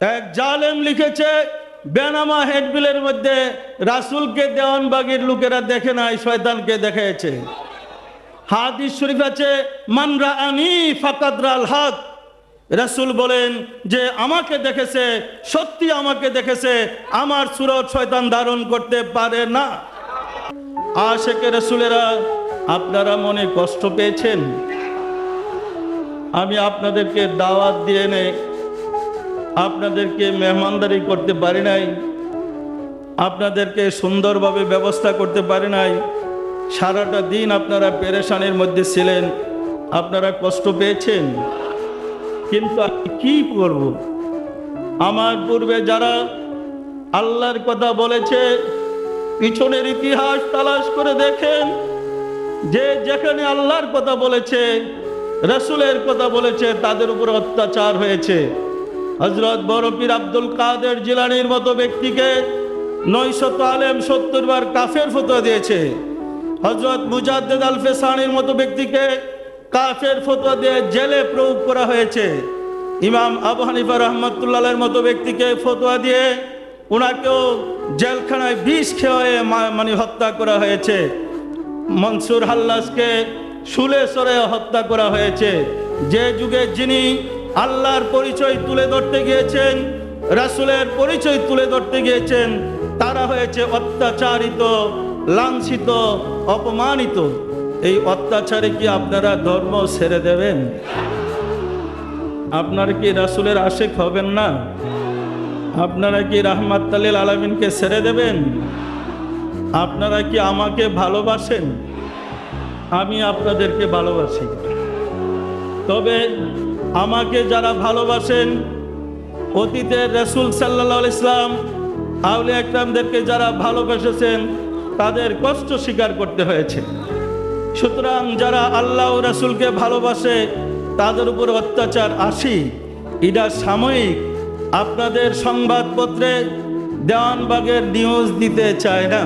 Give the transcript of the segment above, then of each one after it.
এক জালেম লিখেছে, বেনামা হেডবিলের মধ্যে রাসুলকে দেওয়ানবাগের লোকেরা দেখে নাই, শয়তানকে দেখেছে। হাদিস শরীফ আছে মানরা আনি ফাকাদরাল হক। রাসূল বলেন যে, আমাকে দেখেছে, সত্যি আমাকে দেখেছে, আমার সুরত শয়তান ধারণ করতে পারে না। আশেকে রসুলেরা, আপনারা মনে কষ্ট পেয়েছেন? আমি আপনাদেরকে দাওয়াত দিয়ে নে আপনাদেরকে মেহমানদারি করতে পারি নাই। আপনাদেরকে সুন্দরভাবে ব্যবস্থা করতে পারি নাই। সারাটা দিন আপনারা পেরেশানির মধ্যে ছিলেন। আপনারা কষ্ট পেয়েছেন। কিন্তু আমি কি করব? আমার পূর্বে যারা আল্লাহর কথা বলেছে, পিছনের ইতিহাস তালাশ করে দেখেন। যে যেখানে আল্লাহর কথা বলেছে, রসুলের কথা বলেছে, তাদের উপর অত্যাচার হয়েছে। হজরত বরফির আব্দুল কাদের জিলানির মতো ব্যক্তিকে নয়শত আলেম সত্তর বার কাফের ফতোয়া দিয়েছে। হজরত মুজাদ্দেদ আল ফেসানির মতো ব্যক্তিকে কাফের ফতোয়া দিয়ে জেলে প্রয়োগ করা হয়েছে। ইমাম আবু হানিফা রহমতুল্লাহের মতো ব্যক্তিকে ফতোয়া দিয়ে ওনাকেও জেলখানায় বিষ খেয়ে মানে হত্যা করা হয়েছে। মনসুর হাল্লাসকে শুলে সরে হত্যা করা হয়েছে। যে যুগে যিনি আল্লাহর পরিচয় তুলে ধরতে গিয়েছেন, রাসুলের পরিচয় তুলে ধরতে গিয়েছেন, তারা হয়েছে অত্যাচারিত, লাঞ্ছিত, অপমানিত। এই অত্যাচারে কি আপনারা ধর্ম ছেড়ে দেবেন? আপনারা কি রাসুলের আশেক হবেন না? আপনারা কি রাহমাত তালিল আলমিনকে ছেড়ে দেবেন? আপনারা কি আমাকে ভালোবাসেন? আমি আপনাদেরকে ভালোবাসি। তবে আমাকে যারা ভালোবাসেন, অতীতের রসুল সাল্লাহ ইসলাম আউলি একরামদেরকে যারা ভালোবেসেছেন, তাদের কষ্ট স্বীকার করতে হয়েছে। সুতরাং যারা আল্লাহ ও রসুলকে ভালোবাসে, তাদের উপর অত্যাচার আসি। এটা সাময়িক। আপনাদের সংবাদপত্রে দেওয়ানবাগের নিউজ দিতে চায় না।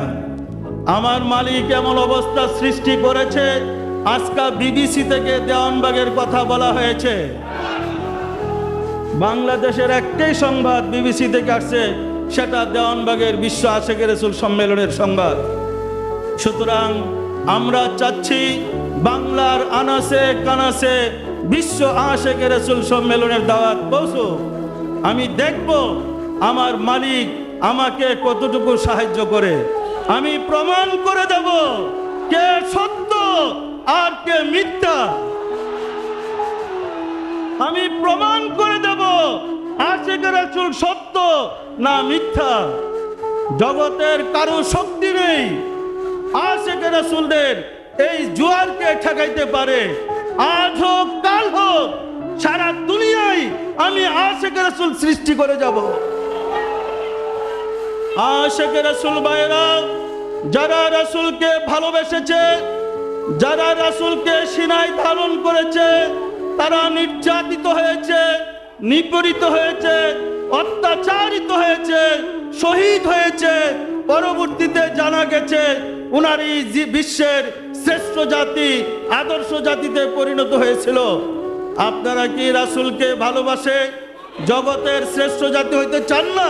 আমার মালিক এমন অবস্থা সৃষ্টি করেছে আজকা বিবিসি থেকে দেওয়ানবাগের কথা বলা হয়েছে। বাংলাদেশের একটাই সংবাদ বিবিসি থেকে আসছে, সেটা দেওয়ানবাগের বিশ্ব আশেখ রসুল সম্মেলনের সংবাদ। সুতরাং আমরা চাচ্ছি বাংলার আনাসে, কানাসে বিশ্ব আশেখ রসুল সম্মেলনের দাওয়াত পৌঁছো। আমি দেখব আমার মালিক আমাকে কতটুকু সাহায্য করে। আমি প্রমাণ করে দেব আশেকের রাসূল সত্য না মিথ্যা? জগতের কারও শক্তি নেই। আশেকের রাসূলদের এই জুয়ারকে ঠেকাইতে পারে। আজ হোক, কাল হোক, সারা দুনিয়ায় আমি আশেকের রাসূল সৃষ্টি করে যাব। আশেকের রাসূল ভাইরা যারা রাসূলকে ভালোবেসেছে, যারা রাসূলকে সিনায় ধারণ করেছে, তারা নির্যাতিত হয়েছে। নিপীড়িত হয়েছে, অত্যাচারিত হয়েছে, শহীদ হয়েছে। পরবর্তীতে জানা গেছে উনার এই বিশ্বের শ্রেষ্ঠ জাতি, আদর্শ জাতিতে পরিণত হয়েছিল। আপনারা কি রাসূলকে ভালোবাসে? জগতের শ্রেষ্ঠ জাতি হইতে চান না?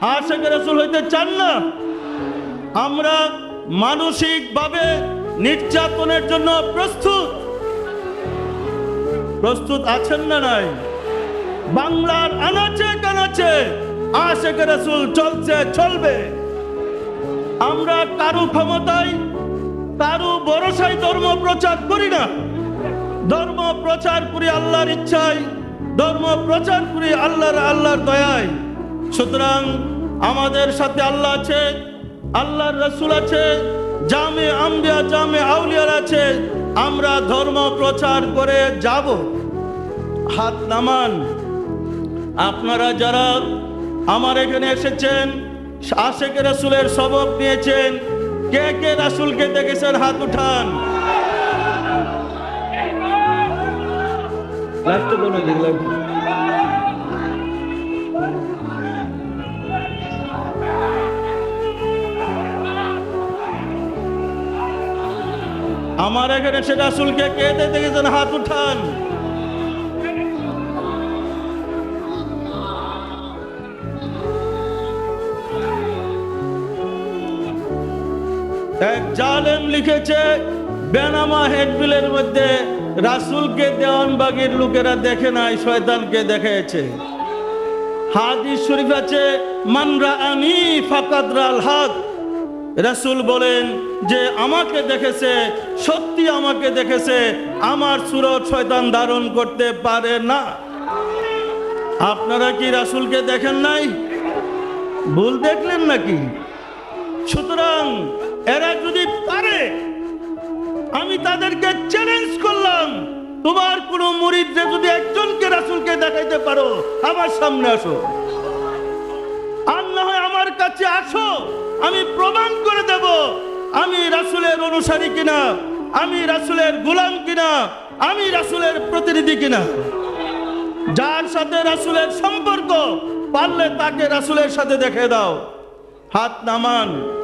আশেখ রাসূল হইতে চান না? আমরা মানসিকভাবে নির্যাতনের জন্য প্রস্তুত। প্রস্তুত আছেন না নাই? বাংলার আনাচে কানাচে আশেখ রাসূল চলছে, চলবে। আমরা কারু ক্ষমতায়, কারু ভরসায় ধর্ম প্রচার করি না। ধর্ম প্রচার করি আল্লাহর ইচ্ছায়, ধর্ম প্রচার করি আল্লাহর আল্লাহর দয়ায়। সুতরাং আমাদের সাথে আল্লাহ আছে, আল্লাহর রসুল আছে, জামে আম্বিয়া, জামে আউলিয়ার আছে। আমরা ধর্ম প্রচার করে যাব। হাত নামান। আপনারা যারা আমার এখানে এসেছেন আশেখ রাসুলের সবক নিয়েছেন কে কে রাসুলকে দেখেছেন? হাত উঠান। আমার এখানে সে রাসুলকে কে কে দেখেছেন? হাত উঠান। এক জালেম লিখেছে, বেনামা হেডবিলের মধ্যে রাসুলকে দেওয়ানবাগের লোকেরা দেখে নাই, শয়তানকে দেখেছে। হাদিস শরীফ আছে মানরা আনি ফাকাদরাল হক রাসূল বলেন যে, আমাকে দেখেছে, সত্যি আমাকে দেখেছে, আমার সুরত শয়তান ধারণ করতে পারে না। আপনারা কি রাসূলকে দেখেন নাই? ভুল দেখলেন নাকি? সুতরাং এরা যদি পারে, আমি তাদেরকে চ্যালেঞ্জ করলাম। তোমার কোনো মুরিদরে যদি একজনকে রাসূলকে দেখাইতে পারো, আমার সামনে আসো। আর না হয় আমার কাছে আসো, আমি প্রমাণ করে দেব, আমি রাসূলের অনুসারী কিনা, আমি রাসূলের গোলাম কিনা, আমি রাসূলের প্রতিনিধি কিনা। যার সাথে রাসূলের সম্পর্ক, পারলে তাকে রাসুলের সাথে দেখে দাও। হাত নামান।